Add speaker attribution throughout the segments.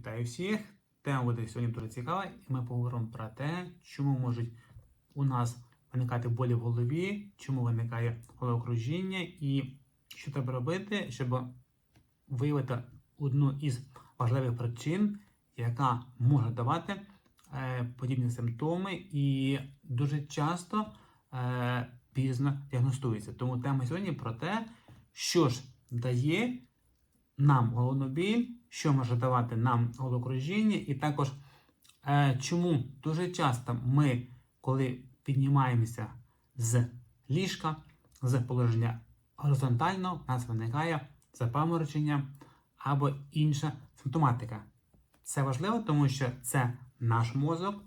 Speaker 1: Вітаю всіх! Тема буде сьогодні дуже цікава, і ми поговоримо про те, чому можуть у нас виникати болі в голові, чому виникає головокружіння, і що треба робити, щоб виявити одну із важливих причин, яка може давати е, подібні симптоми, і дуже часто е, пізно діагностується. Тому тема сьогодні про те, що ж дає нам головну біль, що може давати нам головокружіння, і також е, чому дуже часто ми, коли піднімаємося з ліжка, з положення горизонтально, у нас виникає запаморочення або інша симптоматика. Це важливо, тому що це наш мозок,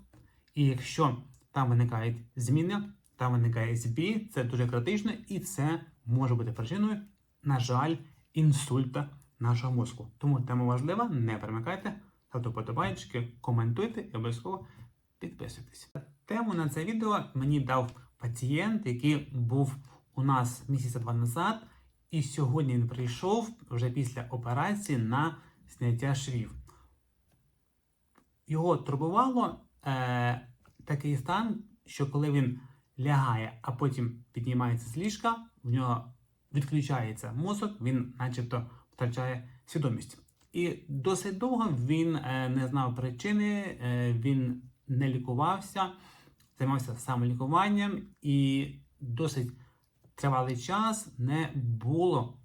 Speaker 1: і якщо там виникають зміни, там виникає збій, це дуже критично, і це може бути причиною, на жаль, інсульта нашого мозку. Тому тема важлива, не перемикайте, ставте подобайки, коментуйте і обов'язково підписуйтесь. Тему на це відео мені дав пацієнт, який був у нас місяця два назад, і сьогодні він прийшов вже після операції на зняття швів. Його турбувало е, такий стан, що коли він лягає, а потім піднімається з ліжка, в нього відключається мозок, він начебто втрачає свідомість. І досить довго він е, не знав причини, е, він не лікувався, займався самолікуванням, і досить тривалий час не було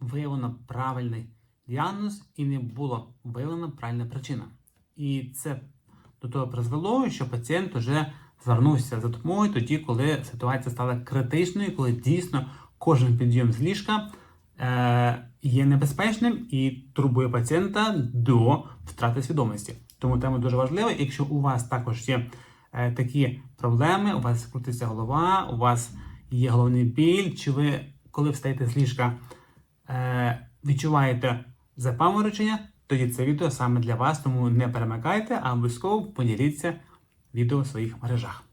Speaker 1: виявлено правильний діагноз і не було виявлена правильна причина. І це до того призвело, що пацієнт вже звернувся за допомогою тоді, коли ситуація стала критичною, коли дійсно кожен підйом з ліжка е, є небезпечним і турбує пацієнта до втрати свідомості. Тому тема дуже важлива. Якщо у вас також є е, такі проблеми, у вас крутиться голова, у вас є головний біль, чи ви, коли встаєте з ліжка, е, відчуваєте запаморочення, тоді це відео саме для вас, тому не перемикайте, а обов'язково поділіться відео в своїх мережах.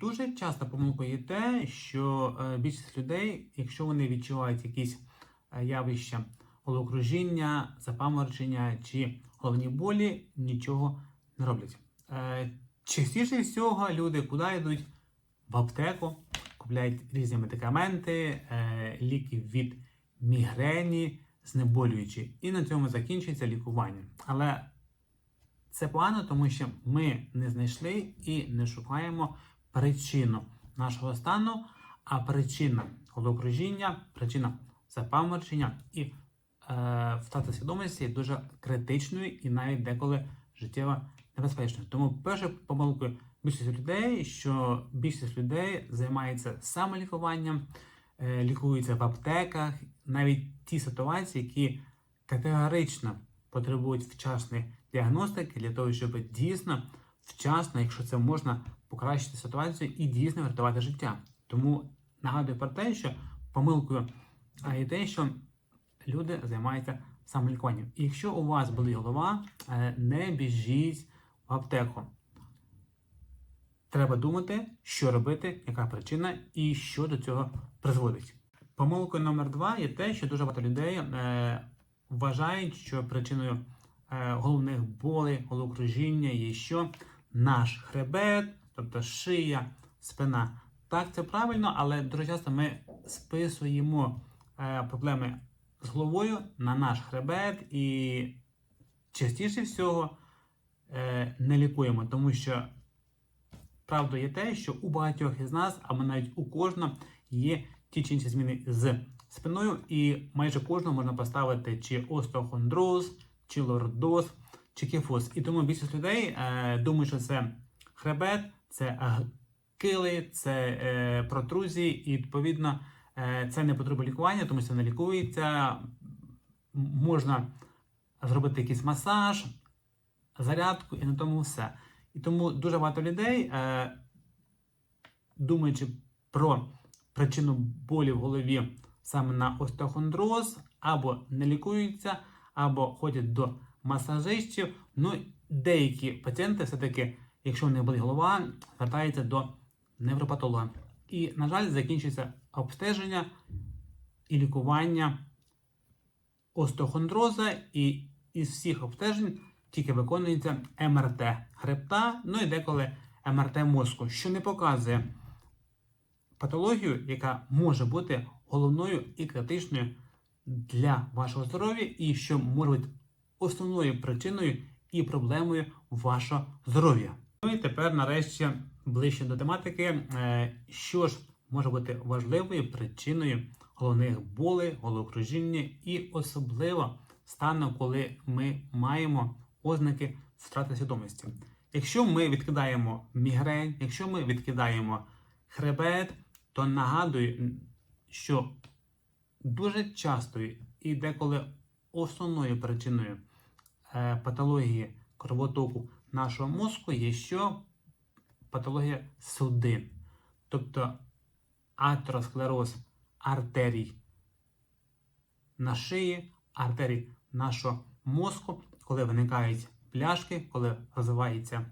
Speaker 1: Дуже часто помилкою є те, що е, більшість людей, якщо вони відчувають якісь е, явища головокружіння, запаморочення чи головні болі, нічого не роблять. Е, Частіше всього люди куди йдуть в аптеку, купляють різні медикаменти, е, ліки від мігрені, знеболюючі, і на цьому закінчується лікування. Але це погано, тому що ми не знайшли і не шукаємо причину нашого стану, а причина головокружіння, причина запаморочення і е, втрата свідомості є дуже критичною і навіть деколи життєво небезпечною. Тому першою помилкою більшості людей, що більшість людей займається самолікуванням, е, лікуються в аптеках, навіть ті ситуації, які категорично потребують вчасної діагностики для того, щоб дійсно вчасно, якщо це можна, покращити ситуацію і дійсно врятувати життя. Тому нагадую про те, що помилкою а, є те, що люди займаються самолікуванням. І якщо у вас болить голова, е, не біжіть в аптеку. Треба думати, що робити, яка причина і що до цього призводить. Помилкою номер два є те, що дуже багато людей е, вважають, що причиною е, головних болей, головокружіння є що наш хребет, тобто шия, спина. Так, це правильно, але дуже часто ми списуємо проблеми з головою на наш хребет і частіше всього е, не лікуємо, тому що правда є те, що у багатьох із нас, або навіть у кожного, є ті чи інші зміни з спиною, і майже кожного можна поставити чи остеохондроз, чи лордоз, чи кіфоз. І тому більшість людей е, думають, що це хребет, це е, кили, це е, протрузії, і відповідно е, це не потребує лікування, тому що не лікується. Можна зробити якийсь масаж, зарядку і на тому все. І тому дуже багато людей, е, думаючи про причину болі в голові саме на остеохондроз, або не лікуються, або ходять до масажистів. Ну, деякі пацієнти все-таки, якщо в них болить голова, звертаються до невропатолога. І, на жаль, закінчується обстеження і лікування остеохондроза, і із всіх обстежень тільки виконується МРТ хребта, ну і деколи МРТ мозку, що не показує патологію, яка може бути головною і критичною для вашого здоров'я, і що може бути основною причиною і проблемою вашого здоров'я. Ну і тепер, нарешті, ближче до тематики, е, що ж може бути важливою причиною головних болей, головокружіння і особливо стану, коли ми маємо ознаки втрати свідомості. Якщо ми відкидаємо мігрень, якщо ми відкидаємо хребет, то нагадую, що дуже частою і деколи основною причиною е, патології кровотоку нашого мозку є що патологія судин, тобто атеросклероз артерій на шиї, артерій нашого мозку, коли виникають пляшки, коли розвивається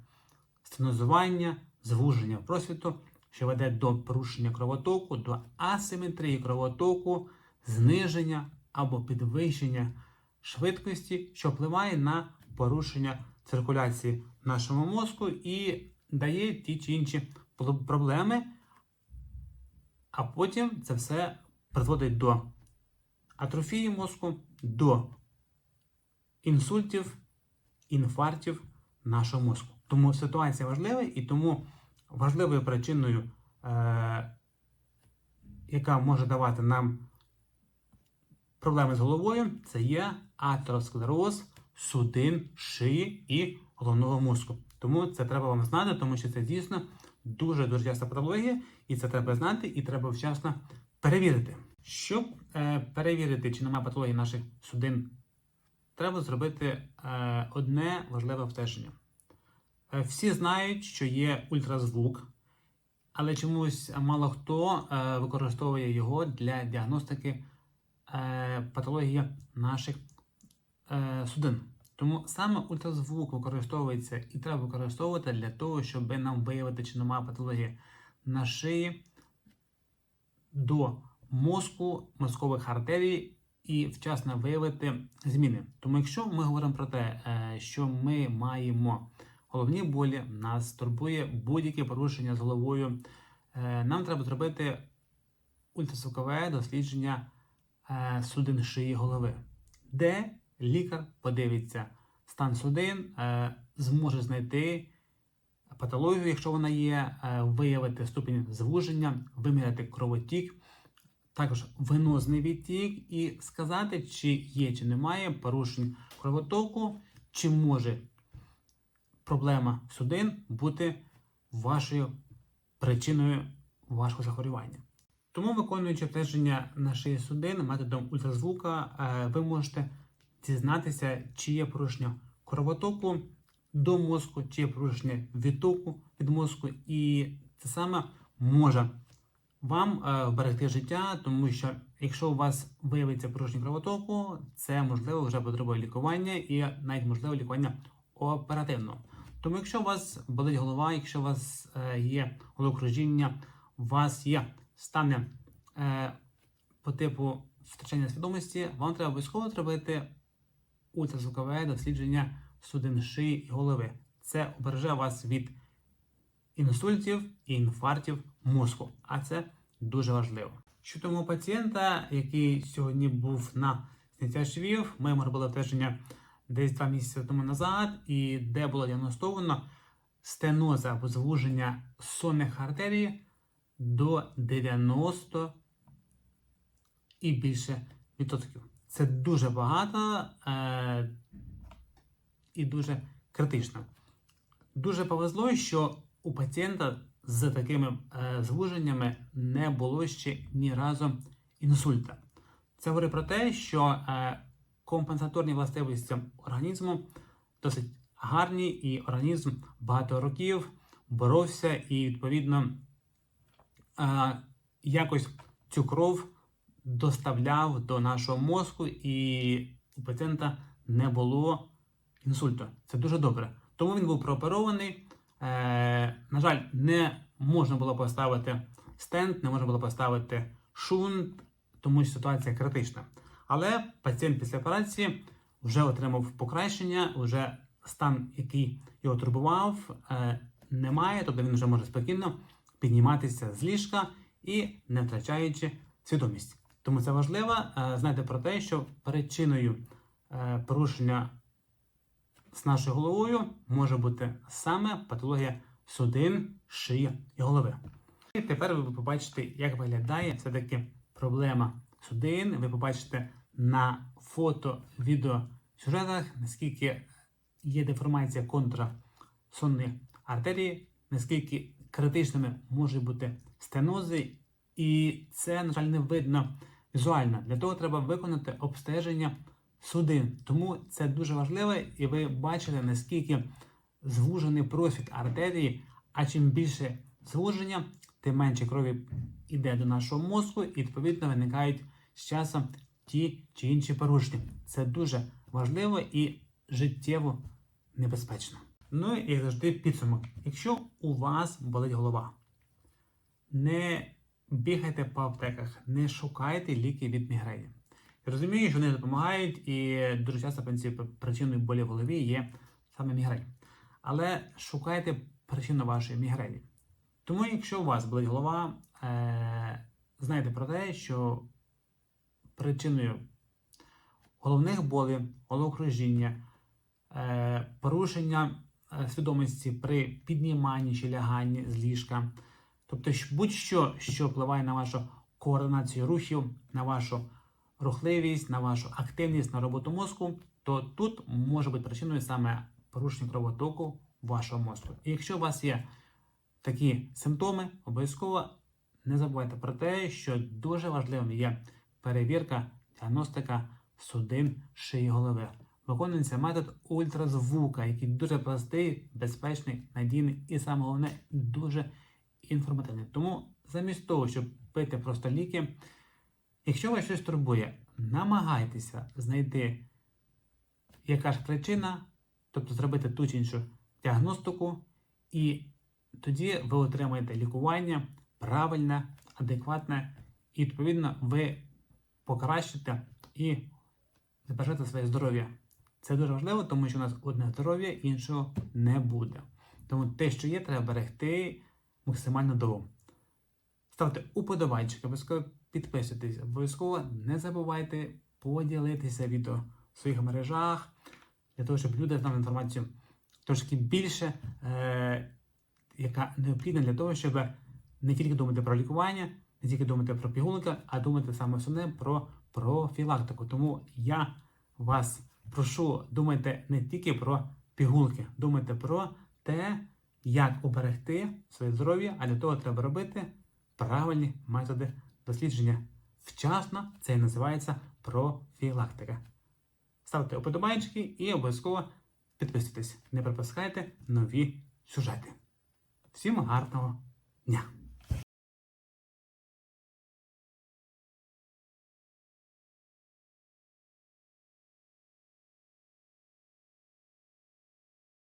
Speaker 1: стенозування, звуження просвіту, що веде до порушення кровотоку, до асиметрії кровотоку, зниження або підвищення швидкості, що впливає на порушення циркуляції в нашому мозку і дає ті чи інші проблеми, а потім це все призводить до атрофії мозку, до інсультів, інфарктів нашого мозку. Тому ситуація важлива і тому важливою причиною, е- яка може давати нам проблеми з головою, це є атеросклероз судин, шиї і головного мозку. Тому це треба вам знати, тому що це дійсно дуже дуже часта патологія, і це треба знати, і треба вчасно перевірити. Щоб е, перевірити, чи немає патології наших судин, треба зробити е, одне важливе обстеження. Е, всі знають, що є ультразвук, але чомусь мало хто е, використовує його для діагностики е, патології наших е, судин. Тому саме ультразвук використовується і треба використовувати для того, щоб нам виявити, чи немає патології на шиї до мозку, мозкових артерій і вчасно виявити зміни. Тому, якщо ми говоримо про те, е, що ми маємо головні болі, нас турбує будь-яке порушення з головою, е, нам треба зробити ультразвукове дослідження судин шиї голови, де лікар подивиться стан судин, е, зможе знайти патологію, якщо вона є, е, виявити ступінь звуження, виміряти кровотік, також венозний відтік і сказати, чи є, чи немає порушень кровотоку, чи може проблема судин бути вашою причиною вашого захворювання. Тому, виконуючи обстеження на шиї судин методом ультразвука, е, ви можете дізнатися, чи є порушення кровотоку до мозку, чи є порушення відтоку від мозку, і це саме може вам е, вберегти життя, тому що якщо у вас виявиться порушення кровотоку, це можливо вже потребує лікування і навіть можливо лікування оперативно. Тому, якщо у вас болить голова, якщо у вас е, є головокружіння, у вас є стани е, по типу втрачання свідомості, вам треба обов'язково зробити ультразвукове дослідження судин шиї і голови. Це обереже вас від інсультів і інфарктів мозку, а це дуже важливо. Щодо мого пацієнта, який сьогодні був на зняття швів, ми йому робили обстеження десь два місяці тому назад, і де було діагностовано стеноза або звуження сонних артерій до 90 і більше відсотків. Це дуже багато е- і дуже критично. Дуже повезло, що у пацієнта з такими е, звуженнями не було ще ні разу інсульта. Це говорить про те, що е, компенсаторні властивості організму досить гарні, і організм багато років боровся і, відповідно, е, якось цю кров доставляв до нашого мозку, і у пацієнта не було інсульту. Це дуже добре. Тому він був прооперований. Е, на жаль, не можна було поставити стенд, не можна було поставити шунт, тому що ситуація критична. Але пацієнт після операції вже отримав покращення, вже стан, який його турбував, е, немає, тобто він вже може спокійно підніматися з ліжка і не втрачаючи свідомість. Тому це важливо е, знати про те, що причиною е, порушення з нашою головою може бути саме патологія судин, шиї і голови. І тепер ви побачите, як виглядає все-таки проблема судин. Ви побачите на фото, відео сюжетах, наскільки є деформація контура сонної артерії, наскільки критичними можуть бути стенози, і це, на жаль, не видно візуально. Для того треба виконати обстеження судин. Тому це дуже важливо, і ви бачите, наскільки звужений профіль артерії, а чим більше звуження, тим менше крові йде до нашого мозку, і відповідно виникають з часом ті чи інші порушення. Це дуже важливо і життєво небезпечно. Ну і як завжди підсумок. Якщо у вас болить голова, не бігайте по аптеках, не шукайте ліки від мігрені. Я розумію, що вони допомагають, і дуже часто причиною болі в голові є саме мігрень. Але шукайте причину вашої мігрені. Тому, якщо у вас болить голова, е- знайте про те, що причиною головних болів, головокружіння, е- порушення е, свідомості при підніманні чи ляганні з ліжка, тобто будь-що, що впливає на вашу координацію рухів, на вашу рухливість, на вашу активність, на роботу мозку, то тут може бути причиною саме порушення кровотоку вашого мозку. І якщо у вас є такі симптоми, обов'язково не забувайте про те, що дуже важливим є перевірка, діагностика судин шиї голови. Виконується метод ультразвука, який дуже простий, безпечний, надійний і саме головне дуже інформативний. Тому замість того, щоб пити просто ліки, якщо вас щось турбує, намагайтеся знайти, яка ж причина, тобто зробити ту чи іншу діагностику, і тоді ви отримаєте лікування правильне, адекватне, і відповідно ви покращите і збережете своє здоров'я. Це дуже важливо, тому що у нас одне здоров'я, іншого не буде. Тому те, що є, треба берегти максимально довго. Ставте уподобайчики, обов'язково підписуйтесь, обов'язково не забувайте поділитися відео в своїх мережах, для того, щоб люди знали інформацію трошки більше, е- яка необхідна для того, щоб не тільки думати про лікування, не тільки думати про пігулки, а думати саме основне про профілактику. Тому я вас прошу, думайте не тільки про пігулки, думайте про те, як уберегти своє здоров'я, а для того треба робити правильні методи дослідження. Вчасно це і називається профілактика. Ставте уподобайки і обов'язково підписуйтесь. Не пропускайте нові сюжети. Всім гарного дня!